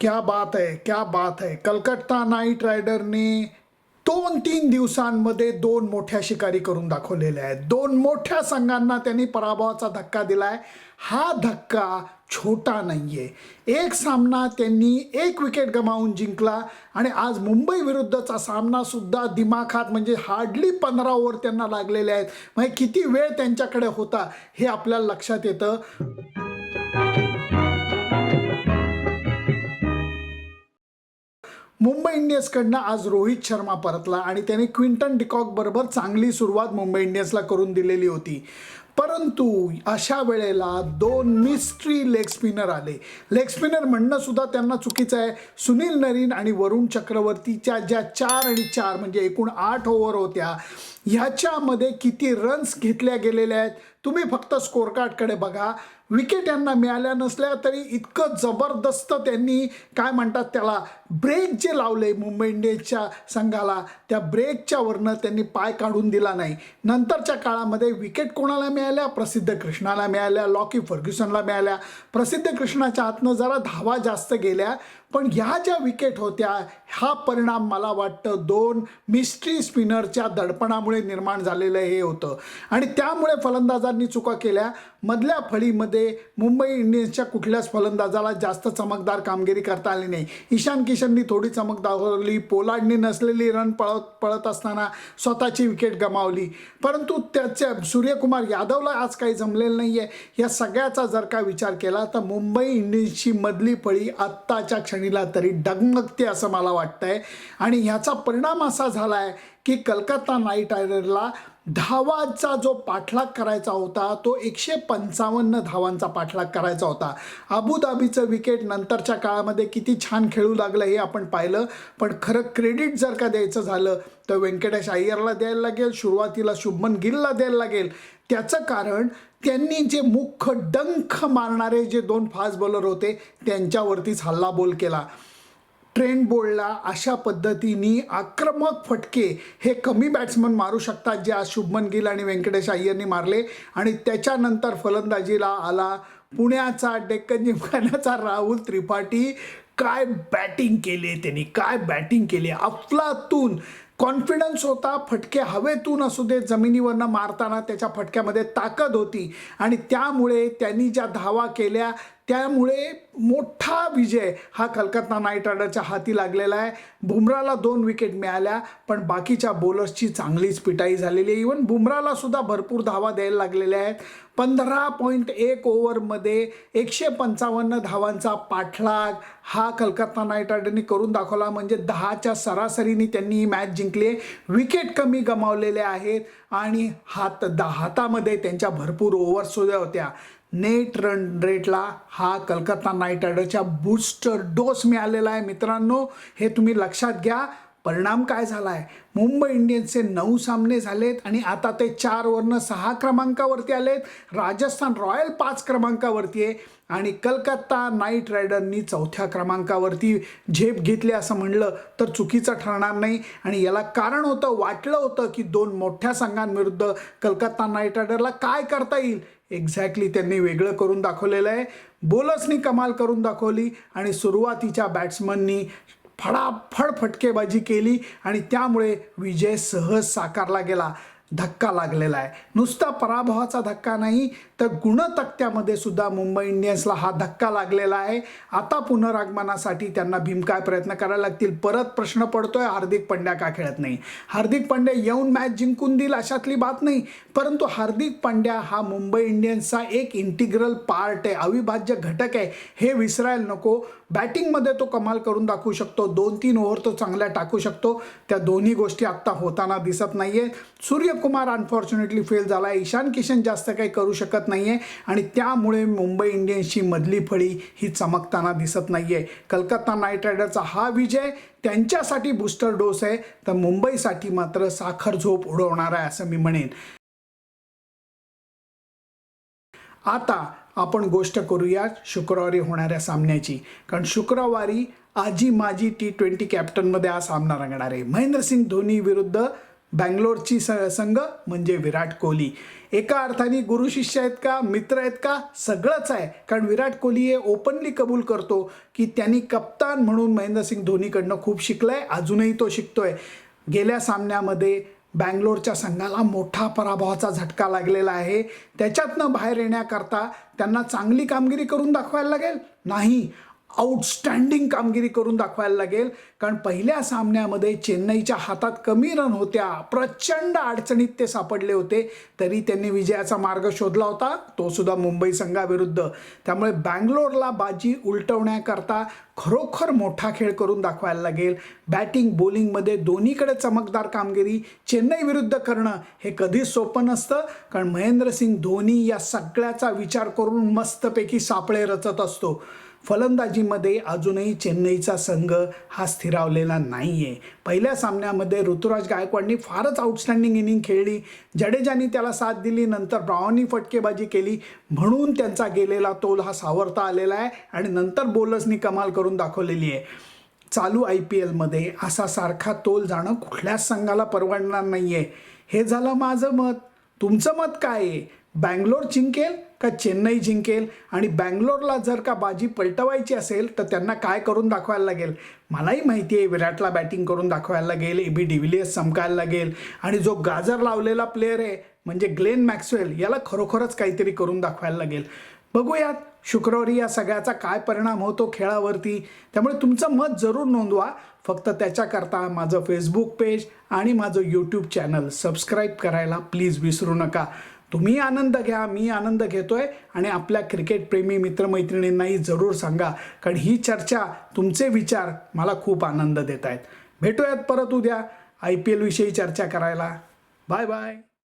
क्या बात आहे क्या बात आहे कलकत्ता नाईट रायडरने दोन तीन दिवसांमध्ये दोन मोठ्या शिकारी करून दाखवलेल्या आहेत. दोन मोठ्या संघांना त्यांनी पराभवाचा धक्का दिलाय. हा धक्का छोटा नाही आहे एक सामना त्यांनी एक विकेट गमावून जिंकला आणि आज मुंबई विरुद्धचा सामना सुद्धा दिमाखात म्हणजे हार्डली पंधरा ओव्हर त्यांना लागलेले आहेत. म्हणजे किती वेळ त्यांच्याकडे होता हे आपल्याला लक्षात येतं. इंडियन्सकडनं आज रोहित शर्मा परतला आणि त्याने क्विंटन डिकॉक बरोबर चांगली सुरुवात मुंबई इंडियन्सला करून दिलेली होती. परंतु अशा वेळेला दोन मिस्ट्री लेग स्पिनर आले. लेग स्पिनर म्हणणं सुद्धा त्यांना चुकीचं आहे. सुनील नरीन आणि वरुण चक्रवर्तीच्या ज्या चार आणि चार म्हणजे एकूण आठ ओव्हर होत्या ह्याच्यामध्ये किती रन्स घेतल्या गेलेल्या आहेत? तुम्ही फक्त स्कोर कार्डकडे बघा. विकेट यांना मिळाल्या नसल्या तरी इतकं जबरदस्त त्यांनी काय म्हणतात त्याला ब्रेक जे लावले मुंबई इंडियन्सच्या संघाला त्या ब्रेकच्या वरनं त्यांनी पाय काढून दिला नाही. नंतरच्या काळामध्ये विकेट कोणाला मिळाल्या? प्रसिद्ध कृष्णाला मिळाल्या लॉकी फर्ग्युसनला मिळाल्या. प्रसिद्ध कृष्णाच्या हातनं जरा धावा जास्त गेल्या पण ह्या ज्या विकेट होत्या हा परिणाम मला वाटतं दोन मिस्ट्री स्पिनरच्या दडपणामुळे निर्माण झालेलं हे होतं. आणि त्यामुळे फलंदाजांनी चुका केल्या. मधल्या फळीमध्ये मुंबई इंडियन्सच्या कुठल्याच फलंदाजाला जास्त चमकदार कामगिरी करता आली नाही. ईशान किशननी थोडी चमक दाखवली. पोलार्डनी नसलेली रन पळत पळत असताना स्वतःची विकेट गमावली. परंतु त्याच्या सूर्यकुमार यादवला आज काही जमलेलं नाही आहे या सगळ्याचा जर का विचार केला तर मुंबई इंडियन्सची मधली फळी आत्ताच्या क्षणीला तरी डगमगते असं मला वाटतंय. आणि ह्याचा परिणाम असा झाला आहे की कलकत्ता नाईट रायडरला धावाचा जो पाठलाग करायचा होता तो एकशे पंचावन्न धावांचा पाठलाग करायचा होता. अबुधाबीचं विकेट नंतरच्या काळामध्ये किती छान खेळू लागलं हे आपण पाहिलं. पण खरं क्रेडिट जर का द्यायचं झालं तर व्यंकटेश अय्यरला द्यायला लागेल सुरुवातीला शुभमन गिलला द्यायला लागेल. त्याचं कारण त्यांनी जे मुख्य डंख मारणारे जे दोन फास्ट बॉलर होते त्यांच्यावरतीच हल्लाबोल केला. ट्रेंड बोलला अशा पद्धतीने आक्रमक फटके हे कमी बॅट्समन मारू शकतात जे आज शुभमन गिल आणि व्यंकटेश अय्यरनी मारले. आणि त्याच्यानंतर फलंदाजीला आला पुण्याचा डेक्कन जिमखान्याचा राहुल त्रिपाठी. काय बॅटिंग केली त्यांनी? काय बॅटिंग केली? अफलातून कॉन्फिडन्स होता फटके हवेतून असू दे जमिनीवरनं मारताना त्याच्या फटक्यामध्ये ताकद होती. आणि त्यामुळे त्यांनी ज्या धावा केल्या त्यामुळे मोठा विजय हा कलकत्ता नाईट रायडरच्या हाती लागलेला आहे. बुमराला दोन विकेट मिळाल्या पण बाकीच्या बॉलर्सची चांगलीच पिटाई झालेली आहे. इवन बुमराला सुद्धा भरपूर धावा द्यायला लागलेल्या आहेत. पंधरा पॉईंट एक ओव्हरमध्ये एकशे पंचावन्न धावांचा पाठलाग हा कलकत्ता नाईट रायडरनी करून दाखवला. म्हणजे दहाच्या सरासरीने त्यांनी ही मॅच जिंकली. आहे विकेट कमी गमावलेले आहेत आणि हात दा हातामध्ये त्यांच्या भरपूर ओव्हरसुद्धा होत्या. नेट रन रेटला हा कलकत्ता नाईट रायडरच्या बूस्टर डोस मिळालेला आहे मित्रांनो. हे तुम्ही लक्षात घ्या. परिणाम काय झाला आहे मुंबई इंडियन्सचे नऊ सामने झालेत आणि आता ते चारवरनं सहा क्रमांकावरती आलेत. राजस्थान रॉयल पाच क्रमांकावरती आहे. आणि कलकत्ता नाईट रायडरनी चौथ्या क्रमांकावरती झेप घेतली असं म्हणलं तर चुकीचं ठरणार नाही. आणि याला कारण होतं वाटलं होतं की दोन मोठ्या संघांविरुद्ध कलकत्ता नाईट रायडरला काय करता येईल? एक्झॅक्टली त्यांनी वेगळं करून दाखवलेलं आहे. बोलर्सनी कमाल करून दाखवली आणि सुरुवातीच्या बॅट्समननी फडाफड फटकेबाजी केली आणि त्यामुळे विजय सहज साकारला गेला. धक्का लागलेला आहे. नुसता पराभवाचा धक्का नाही तर गुणतक्त्यामध्ये सुद्धा मुंबई इंडियन्सला हा धक्का लागलेला आहे. आता पुनरागमनासाठी त्यांना भीमकाय प्रयत्न करायला लागतील. परत प्रश्न पडतोय हार्दिक पंड्या का खेळत नाही? हार्दिक पांड्या येऊन मॅच जिंकून देईल अशातली बात नाही. परंतु हार्दिक पांड्या हा मुंबई इंडियन्सचा एक इंटिग्रल पार्ट आहे अविभाज्य घटक आहे. हे विसरायला नको. बॅटिंगमध्ये तो कमाल करून दाखवू शकतो. दोन तीन ओव्हर तो चांगल्या टाकू शकतो. त्या दोन्ही गोष्टी आत्ता होताना दिसत नाहीये. सूर्यकुमार अनफॉर्च्युनेटली फेल झाला. ईशान किशन जास्त काही करू शकत नाहीये. आणि त्यामुळे मुंबई इंडियन्सची मधली फळी ही चमकताना दिसत नाहीये. कलकत्ता नाईट रायडरचा हा विजय त्यांच्यासाठी बूस्टर डोस आहे. तर मुंबईसाठी मात्र साखर झोप उडवणार आहे असं मी म्हणेन. आता आपण गोष्ट करूया शुक्रवारी होणाऱ्या सामन्याची. कारण शुक्रवारी आजी माजी टी ट्वेंटी कॅप्टनमध्ये हा सामना रंगणार आहे. महेंद्रसिंग धोनी विरुद्ध बँगलोरची स संघ म्हणजे विराट कोहली. एका अर्थाने गुरु शिष्य आहेत का मित्र आहेत का सगळंच आहे. कारण विराट कोहली हे ओपनली कबूल करतो की त्यांनी कप्तान म्हणून महेंद्रसिंग धोनीकडनं खूप शिकलं आहे अजूनही तो शिकतोय. गेल्या सामन्यामध्ये बँगलोरच्या संघाला मोठा पराभवाचा झटका लागलेला आहे. त्याच्यातनं बाहेर येण्याकरता त्यांना चांगली कामगिरी करून दाखवायला लागेल? नाही. आउटस्टँडिंग कामगिरी करून दाखवायला लागेल. कारण पहिल्या सामन्यामध्ये चेन्नईच्या हातात कमी रन होत्या. प्रचंड अडचणीत ते सापडले होते. तरी त्यांनी विजयाचा मार्ग शोधला होता. तो सुद्धा मुंबई संघाविरुद्ध. त्यामुळे बँगलोरला बाजी उलटवण्याकरता खरोखर मोठा खेळ करून दाखवायला लागेल. बॅटिंग बॉलिंगमध्ये दोन्हीकडे चमकदार कामगिरी चेन्नई विरुद्ध करणं हे कधीच सोपं नसतं. कारण महेंद्रसिंग धोनी या सगळ्याचा विचार करून मस्तपैकी सापळे रचत असतो. फलंदाजीमध्ये अजूनही चेन्नईचा संघ हा स्थिरावलेला नाही आहे पहिल्या सामन्यामध्ये ऋतुराज गायकवाडनी फारच आउटस्टँडिंग इनिंग खेळली. जडेजानी त्याला साथ दिली नंतर ब्रावनी फटकेबाजी केली म्हणून त्यांचा गेलेला तोल हा सावरता आलेला आहे आणि नंतर बोलर्सनी कमाल करून दाखवलेली आहे. चालू आय पी एलमध्ये असा सारखा तोल जाणं कुठल्याच संघाला परवडणार नाही आहे हे झालं माझं मत. तुमचं मत काय आहे? बँगलोर जिंकेल का चेन्नई जिंकेल आणि बँगलोरला जर का बाजी पलटवायची असेल तर त्यांना काय करून दाखवायला लागेल? मलाही माहिती आहे विराटला बॅटिंग करून दाखवायला लागेल ए बी डिव्हिलियर्स चमकायला लागेल. आणि जो गाजर लावलेला प्लेअर आहे म्हणजे ग्लेन मॅक्सवेल याला खरोखरच काहीतरी करून दाखवायला लागेल. बघूयात शुक्रवारी या सगळ्याचा काय परिणाम होतो खेळावरती. त्यामुळे तुमचं मत जरूर नोंदवा. फक्त त्याच्याकरता माझं फेसबुक पेज आणि माझं यूट्यूब चॅनल सबस्क्राईब करायला प्लीज विसरू नका. तुम्ही आनंद घ्या मी आनंद घेतोय आणि आपल्या क्रिकेटप्रेमी मित्रमैत्रिणींनाही जरूर सांगा. कारण ही चर्चा तुमचे विचार मला खूप आनंद देत आहेत भेटूयात परत उद्या आय पी एलविषयी चर्चा करायला. Bye bye.